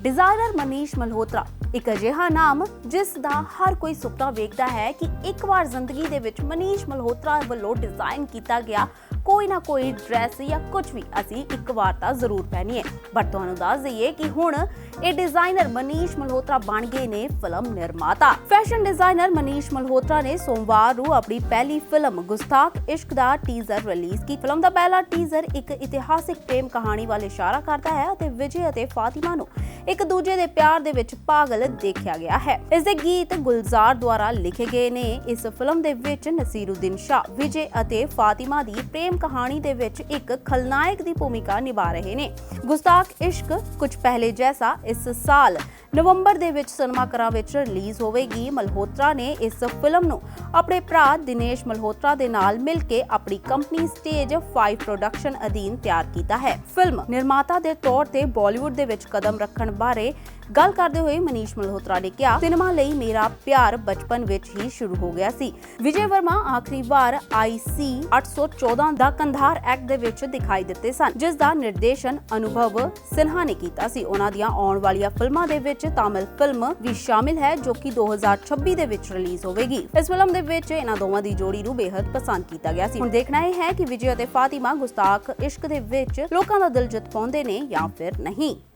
Designer Manish Malhotra ਇੱਕ ਅਜਿਹਾ ਨਾਮ ਜਿਸ ਦਾ ਹਰ ਕੋਈ ਸੁਪਨਾ ਵੇਖਦਾ ਹੈ ਕਿ ਇੱਕ ਵਾਰ ਜ਼ਿੰਦਗੀ ਦੇ ਵਿੱਚ ਮਨੀਸ਼ ਮਲਹੋਤਰਾ ਵੱਲੋਂ ਡਿਜ਼ਾਈਨ ਕੀਤਾ ਗਿਆ, ਕੋਈ ਨਾ ਕੋਈ ਡਰੈਸ ਜਾਂ ਕੁਝ ਵੀ ਅਸੀਂ ਇੱਕ ਵਾਰ ਤਾਂ ਜ਼ਰੂਰ ਪਹਿਨੀਏ। ਬਟ ਤੁਹਾਨੂੰ ਦੱਸ ਦਈਏ ਕਿ ਹੁਣ ਇਹ ਡਿਜ਼ਾਈਨਰ ਮਨੀਸ਼ ਮਲਹੋਤਰਾ ਬਣ ਗਏ ਨੇ ਫਿਲਮ ਨਿਰਮਾਤਾ। ਫੈਸ਼ਨ ਡਿਜ਼ਾਈਨਰ ਮਨੀਸ਼ ਮਲਹੋਤਰਾ ਨੇ ਸੋਮਵਾਰ ਨੂੰ ਆਪਣੀ ਪਹਿਲੀ ਫਿਲਮ ਗੁਸਤਾਖ ਇਸ਼ਕ ਦਾ ਟੀਜ਼ਰ ਰਿਲੀਜ਼ ਕੀਤੀ। ਫਿਲਮ ਦਾ ਪਹਿਲਾ ਟੀਜ਼ਰ ਇੱਕ ਇਤਿਹਾਸਿਕ ਪ੍ਰੇਮ ਕਹਾਣੀ ਵੱਲ ਇਸ਼ਾਰਾ ਕਰਦਾ ਹੈ ਅਤੇ ਵਿਜੇ ਅਤੇ ਫਾਤਿਮਾ ਨੂੰ ਇੱਕ ਦੂਜੇ ਦੇ ਪਿਆਰ ਦੇ ਵਿੱਚ ਪਾਗਲ ਦੇਖਿਆ ਗਿਆ ਹੈ। ਇਸ ਦੇ ਗੀਤ ਗੁਲਜ਼ਾਰ ਦੁਆਰਾ ਲਿਖੇ ਗਏ ਨੇ। ਇਸ ਫਿਲਮ ਦੇ ਵਿੱਚ ਨਸੀਰੁਦੀਨ ਸ਼ਾਹ, ਵਿਜੇ ਅਤੇ ਫਾਤਿਮਾ ਦੀ ਪ੍ਰੇਮ ਕਹਾਣੀ ਦੇ ਵਿੱਚ ਇੱਕ ਖਲਨਾਇਕ ਦੀ ਭੂਮਿਕਾ ਨਿਭਾ ਰਹੇ ਨੇ। ਗੁਸਤਾਖ ਇਸ਼ਕ ਕੁਝ ਪਹਿਲੇ ਜੈਸਾ ਇਸ ਸਾਲ ਨਵੰਬਰ ਦੇ ਵਿੱਚ ਸਿਨੇਮਾਘਰਾਂ ਵਿੱਚ ਰਿਲੀਜ਼ ਹੋਵੇਗੀ। ਮਲਹੋਤਰਾ ਨੇ ਇਸ ਫਿਲਮ ਨੂੰ ਆਪਣੇ ਭਰਾ ਦਿਨੇਸ਼ ਮਲਹੋਤਰਾ ਦੇ ਨਾਲ ਮਿਲ ਕੇ ਆਪਣੀ ਕੰਪਨੀ ਸਟੇਜ 5 ਪ੍ਰੋਡਕਸ਼ਨ ਅਧੀਨ ਤਿਆਰ ਕੀਤਾ ਹੈ। ਫਿਲਮ ਨਿਰਮਾਤਾ ਦੇ ਤੌਰ ਤੇ ਬਾਲੀਵੁੱਡ ਦੇ ਵਿੱਚ ਕਦਮ ਰੱਖਣ ਬਾਰੇ ਗੱਲ ਕਰਦੇ ਹੋਏ ਮਨੀਸ਼ ਮਲਹੋਤਰਾ ਨੇ ਕਿਹਾ, ਸਿਨੇਮਾ ਲਈ ਮੇਰਾ ਪਿਆਰ ਬਚਪਨ ਵਿੱਚ ਹੀ ਸ਼ੁਰੂ ਹੋ ਗਿਆ ਸੀ। ਵਿਜੇ ਵਰਮਾ ਆਖਰੀ ਵਾਰ ਆਈਸੀ 814 ਦਾ ਕੰਧਾਰ ਐਕਟ ਦੇ ਵਿੱਚ ਦਿਖਾਈ ਦਿੱਤੇ ਸਨ, ਜਿਸ ਦਾ ਨਿਰਦੇਸ਼ਨ ਅਨੁਭਵ ਸਿਨਹਾ ਨੇ ਕੀਤਾ ਸੀ। ਉਹਨਾਂ ਦੀਆਂ ਆਉਣ ਵਾਲੀਆਂ ਫਿਲਮਾਂ ਦੇ ਵਿੱਚ ਤਾਮਿਲ ਫਿਲਮ ਵੀ ਸ਼ਾਮਿਲ ਹੈ, ਜੋ ਕਿ 2026 ਦੇ ਵਿੱਚ ਰਿਲੀਜ਼ ਹੋਵੇਗੀ। ਇਸ ਫਿਲਮ ਦੇ ਵਿੱਚ ਇਹਨਾਂ ਦੋਵਾਂ ਦੀ ਜੋੜੀ ਨੂੰ ਬੇहद ਪਸੰਦ ਕੀਤਾ ਗਿਆ ਸੀ। ਹੁਣ ਦੇਖਣਾ ਇਹ ਹੈ ਕਿ ਵਿਜੇ ਅਤੇ ਫਾਤਿਮਾ ਗੁਸਤਾਖ ਇਸ਼ਕ ਦੇ ਵਿੱਚ ਲੋਕਾਂ ਦਾ ਦਿਲ ਜਿੱਤ ਪਾਉਂਦੇ ਨੇ ਜਾਂ ਫਿਰ ਨਹੀਂ।